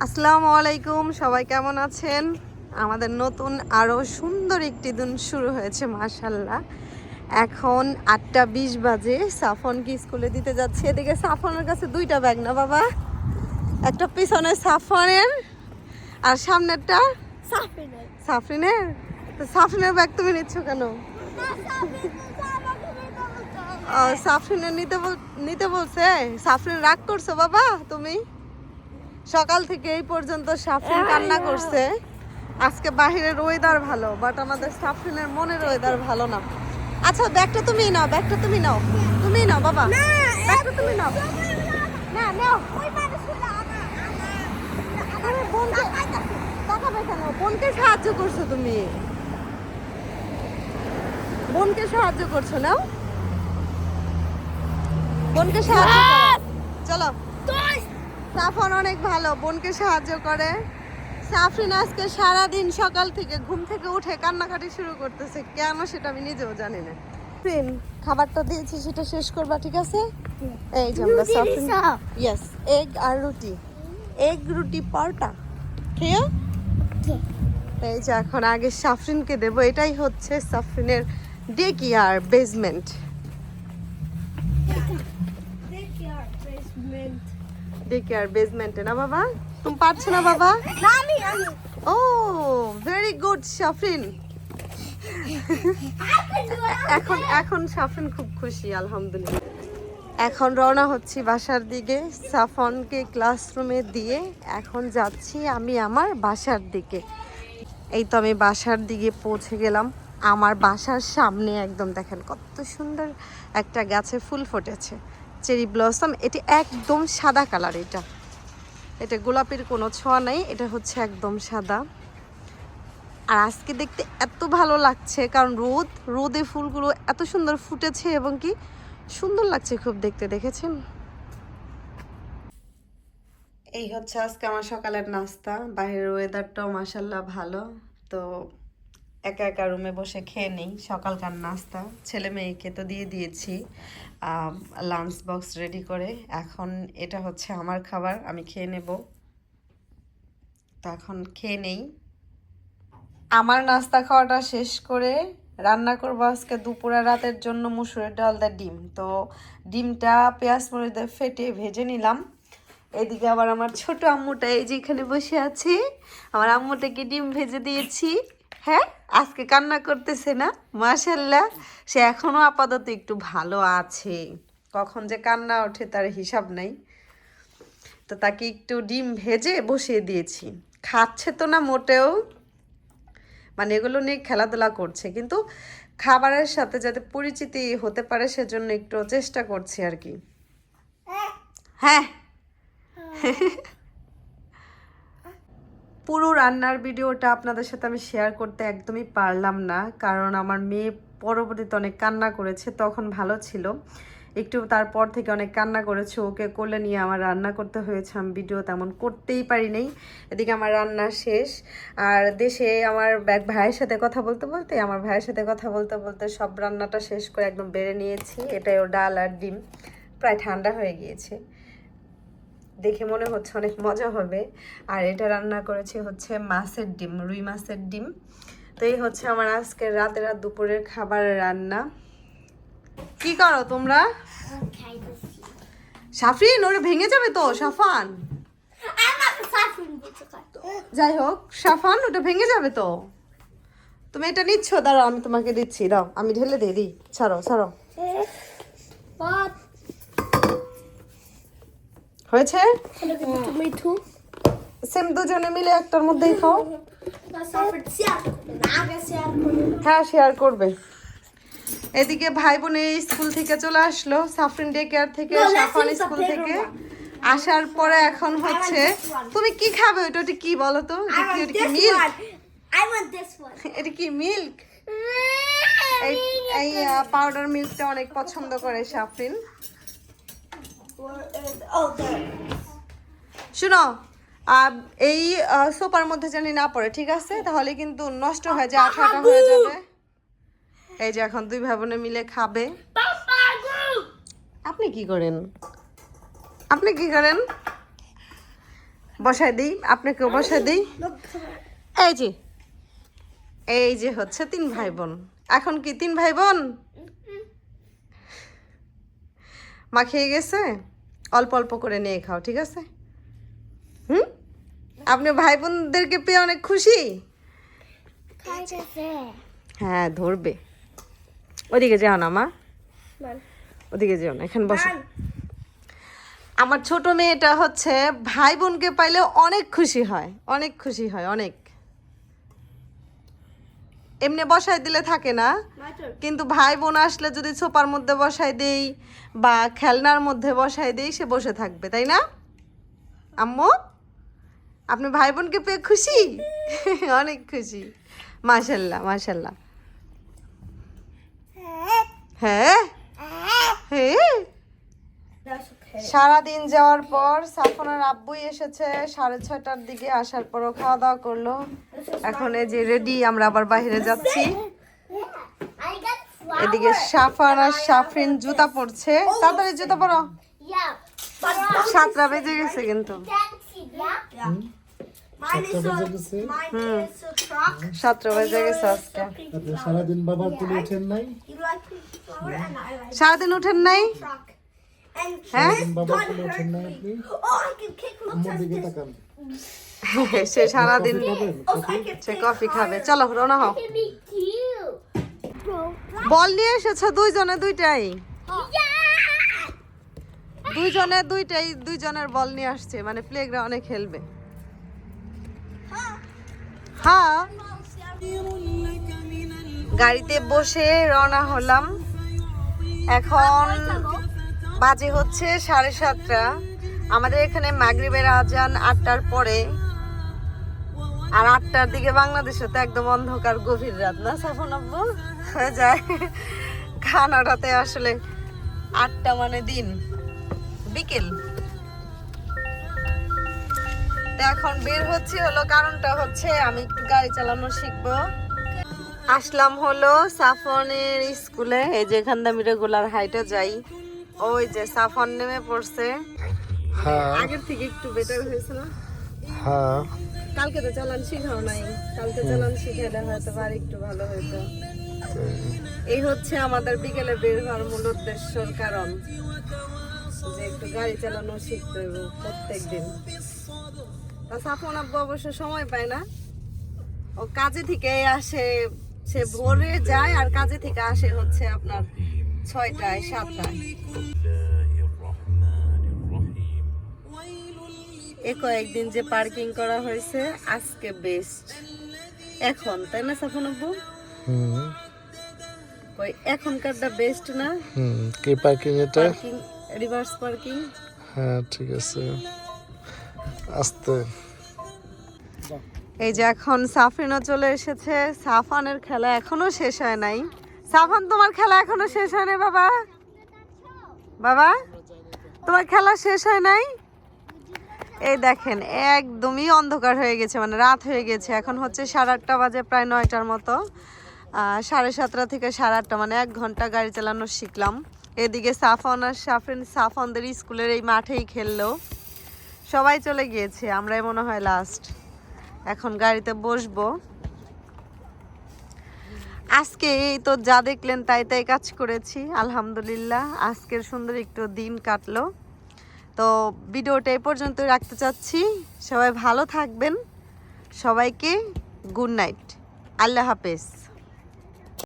আসসালামু আলাইকুম সবাই কেমন আছেন? আমাদের নতুন আরও সুন্দর একটি দিন শুরু হয়েছে মাশাল্লাহ এখন আটটা বিশ বাজে সাফনকে স্কুলে দিতে যাচ্ছে? এদিকে সাফনের কাছে দুইটা ব্যাগ না বাবা? একটা পিছনে সাফনের আর সামনেরটা? সাফরিনের। তো সাফরিনের ব্যাগ তুমি নিচ্ছ কেন? সাফরিনের নিতে বল- নিতে বলছে? সাফরিন রাগ করছ বাবা তুমি? সকাল থেকে এই পর্যন্ত সাফরিন কান্না করছে। আজকে বাহিরের ওয়েদার ভালো বাট আমাদের সাফরিনের মনের ওয়েদার ভালো না। আচ্ছা ব্যাগটা তুমি নাও ব্যাগটা তুমি নাও। তুমি নাও বাবা। ব্যাগটা তুমি নাও। না নাও। বোনকে সাহায্য করছ তুমি। বোনকে সাহায্য করছ নাও। বোনকে সাহায্য। চলো। সাফন অনেক ভালো বোনকে সাহায্য করে। সাফরিন আজকে সারাদিন সকাল থেকে ঘুম থেকে উঠে কান্নাকাটি শুরু করতেছে। কেন সেটা আমি নিজেও জানি না। সাফরিন খাবারটা দিয়েছি সেটা শেষ করবা ঠিক আছে? এই যে আমরা সাফরিন ইয়েস এগ আর রুটি। এগ রুটি পরোটা। খেয়ে এই যে এখন আগে সাফরিনকে দেবো। এটাই হচ্ছে সাফরিনের day care basement day care বেসমেন্টে না বাবা? তুমি পারছ না বাবা? Oh very good Safrin. এখন এখন সাফরিন খুব খুশি আলহামদুলিল্লাহ। এখন রওনা হচ্ছি বাসার দিকে। সাফনকে ক্লাসরুমে দিয়ে এখন যাচ্ছি আমি আমার বাসার দিকে। এই তো আমি বাসার দিকে পৌঁছে গেলাম। আমার বাসার সামনে একদম দেখেন কত সুন্দর একটা গাছে ফুল ফুটেছে। চেরি ব্লসম এটি একদম সাদা কালার এটা। এটা গোলাপের কোনো ছোঁয়া নাই, এটা হচ্ছে একদম সাদা। আর আজকে দেখতে এত ভালো লাগছে, কারণ রোদ, রোদে ফুলগুলো এত সুন্দর ফুটেছে এবং কি সুন্দর লাগছে খুব দেখতে, দেখেছেন? এই হচ্ছে আজকে আমার সকালের নাস্তা, বাইরের ওয়েদারটাও মাসাল্লাহ ভালো। তো একা একা রুমে বসে খেয়ে নিই, সকালকার নাস্তা। ছেলে মেয়েকে তো দিয়ে দিয়েছি লাঞ্চ বক্স রেডি করে। এখন এটা হচ্ছে আমার খাবার, আমি খেয়ে নেব। তো এখন খেয়ে নেই। আমার নাস্তা খাওয়াটা শেষ করে রান্না করব আজকে দুপুরে রাতের জন্য মুসুরের ডাল দা ডিম। তো ডিমটা পেঁয়াজ মরিচ দিয়ে ফেটে ভেজে নিলাম। এদিকে আবার আমার ছোট আম্মুটা এই যে এখানে বসে আছে। আমার আম্মুটাকে ডিম ভেজে দিয়েছি। হ্যাঁ? আজকে কান্না করতেছে না? মাশাল্লাহ সে এখনও আপাতত একটু ভালো আছে। কখন যে কান্না ওঠে তার হিসাব নাই। তো তাকে একটু ডিম ভেজে বসিয়ে দিয়েছি। খাচ্ছে তো না মোটেও। মানে এগুলো নিয়ে খেলাধুলা করছে। কিন্তু খাবারের সাথে যাতে পরিচিতি হতে পারে সেজন্য একটু চেষ্টা করছি আর কি। হ্যাঁ। পুরো রান্নার ভিডিওটা আপনাদের সাথে আমি শেয়ার করতে একদমই পারলাম না, কারণ আমার মেয়ে পরবর্তীতে অনেক কান্না করেছে, তখন ভালো ছিল। একটু তারপর থেকে অনেক কান্না করেছে, ওকে কোলে নিয়ে আমার রান্না করতে হয়েছে, আমি ভিডিও তেমন করতেই পারি নাই এদিকে আমার রান্না শেষ, আর দেশে আমার এক ভাইয়ের সাথে কথা বলতে বলতে, আমার ভাইয়ের সাথে কথা বলতে বলতে সব রান্নাটা শেষ করে একদম বেড়ে নিয়েছি, এটাই ও ডাল আর ডিম, প্রায় ঠান্ডা হয়ে গিয়েছে। দেখে মনে হচ্ছে অনেক মজা হবে। আর এটা রান্না করেছি হচ্ছে মাছের ডিম, রুই মাছের ডিম। তো এই হচ্ছে আমার আজকের রাতের রাত দুপুরের খাবারের রান্না। কি করো তোমরা? সাফরিন ওরে ভেঙে যাবে তো, সাফান? যাই হোক, সাফান, ওটা ভেঙে যাবে তো। তুমি এটা নিচ্ছ? দাঁড়াও, আমি তোমাকে দিচ্ছি দাও আমি ঢেলে দিয়ে দিই। ছাড়ো ছাড়ো। হয়েছে? মিঠু। সেম দুজনে মিলে একটার মধ্যেই খাও। হ্যাঁ শেয়ার করবে। এদিকে ভাই বোন এই স্কুল থেকে চলে আসলো সাফরিন ডে কেয়ার থেকে সাফান স্কুল থেকে। আসার পরে এখন হচ্ছে তুমি কি খাবে? ওটা ওটা কি বলো তো এটা কি মিল্ক. এটা কি মিল্ক এই এই পাউডার মিল্কটা অনেক পছন্দ করে সাফরিন। শুনো এই সোপার মধ্যে জানি না পড়ে ঠিক আছে? তাহলে কিন্তু নষ্ট হয়ে যায় আঠা আঠা হয়ে যাবে। এই যে এখন দুই ভাই বোনে মিলে খাবে। আপনি কি করেন? আপনি কি করেন? বসাই দিই আপনাকেও বসাই দিই। এই যে এই যে হচ্ছে তিন ভাই বোন এখন কি তিন ভাই বোন মা খেয়ে গেছে? অল্প অল্প করে নিয়ে খাও ঠিক আছে? হুম? আপনি ভাই বোনদেরকে পেয়ে অনেক খুশি. হ্যাঁ ধরবে। ওদিকে যাও না মা। ওদিকে যেও না এখানে বসো। আমার ছোট মেয়েটা হচ্ছে ভাই বোনকে পাইলে অনেক খুশি হয় অনেক খুশি হয় অনেক। এমনি বসাই দিলে থাকে না। কিন্তু ভাই বোন আসলে যদি ছোপার মধ্যে বসাই দেই বা খেলনার মধ্যে বসাই দেই সে বসে থাকবে তাই না? আম্মু আপনি ভাই বোনকে পেয়ে খুশি? অনেক খুশি। মাশাল্লাহ মাশাল্লাহ। হ্যাঁ। হ্যাঁ? okay. সারাদিন যাওয়ার পর সাফনের আব্বুই এসেছে সাড়ে ছয়টার দিকে আসার পরও খাওয়া দাওয়া করল। এখন এই যে রেডি আমরা আবার বাইরে যাচ্ছি. এদিকে সাফার আর সাফরিন জুতা পরছে। তাড়াতাড়ি জুতা পরো। সাতটা বেজে গেছে কিন্তু. সাতটা বেজে গেছে? আজকে। সারাদিন বাবার তুলে ওঠেন নাই? উঠেন সারাদিন ওঠেন নাই? সে সারাদিন সে কফি খাবে চলো রওনা হও cute. Bro. বল নিয়ে এসেছ দুইজনে দুইটাই. দুইজনে দুইটাই দুইজনের বল নিয়ে আসছে মানে প্লেগ্রাউন্ডে খেলবে হ্যাঁ গাড়িতে বসে রওনা হলাম এখন বাজে হচ্ছে সাড়ে সাতটা। আমাদের এখানে মাগরিবের আজান আটটার পরে। আর আটটার দিকে বাংলাদেশে তো একদম অন্ধকার, গভীর রাত। না, সাফন আব্বু? হয়ে যায় খানাটাতে আসলে আটটা মানে দিন। বিকেল। এখন বের হচ্ছে হলো, কারণটা হচ্ছে আমি একটু গাড়ি চালানো শিখব। আসলাম হলো সাফনের স্কুলে, এই যে এখান আমি রেগুলার হাইটে যাই। ওই যে সাফন নেমে পড়ছে। হ্যাঁ। আগের থেকে একটু বেটার হয়েছে না? হ্যাঁ। কালকে তো চালান শিখাও নাই। কালকে চালান শিখাইলে হয়তো আর একটু ভালো হইতো। এই হচ্ছে আমাদের বিকেলে বের হওয়ার মূল উদ্দেশ্যর কারণ। যে একটু গাড়ি চালানো শিখতে হবে প্রত্যেক দিন তা সাফন আব্বু অবশ্য সময় পায় না। ও কাজে থেকে আসে সে ভোরে যায় আর কাজে থেকে আসে হচ্ছে আপনার ছয়টায় সাতটায়। এ কয়েকদিন যে পার্কিং করা হয়েছে আজকে বেস্ট এখন তাই না সাফন আব্বু? ওই এখনকারটা বেস্ট না? হুম কি পার্কিং এটা? পার্কিং রিভার্স পার্কিং হ্যাঁ ঠিক আছে। আস্তে। এই যে এখন সাফরিনও চলে এসেছে সাফানের খেলা এখনও শেষ হয় নাই। সাফান তোমার খেলা এখনও শেষ হয় নাই, বাবা? বাবা, তোমার খেলা শেষ হয় নাই? এই দেখেন, একদমই অন্ধকার হয়ে গেছে মানে রাত হয়ে গেছে। এখন হচ্ছে সাড়ে আটটা বাজে, প্রায় নয়টার মতো। সাড়ে সাতটা থেকে সাড়ে আটটা মানে এক ঘণ্টা গাড়ি চালানো শিখলাম। এদিকে সাফন আর সাফরিন সাফনদের স্কুলের এই মাঠেই খেললো। সবাই চলে গিয়েছে, আমরাই মনে হয় লাস্ট এখন গাড়িতে বসবো। আজকে এই তো যা দেখলেন তাই তাই কাজ করেছি, আলহামদুলিল্লাহ। আজকের সুন্দর একটু দিন কাটলো। তো ভিডিওটা এই পর্যন্ত রাখতে চাচ্ছি। সবাই ভালো থাকবেন। সবাইকে গুড নাইট। আল্লাহ হাফেজ।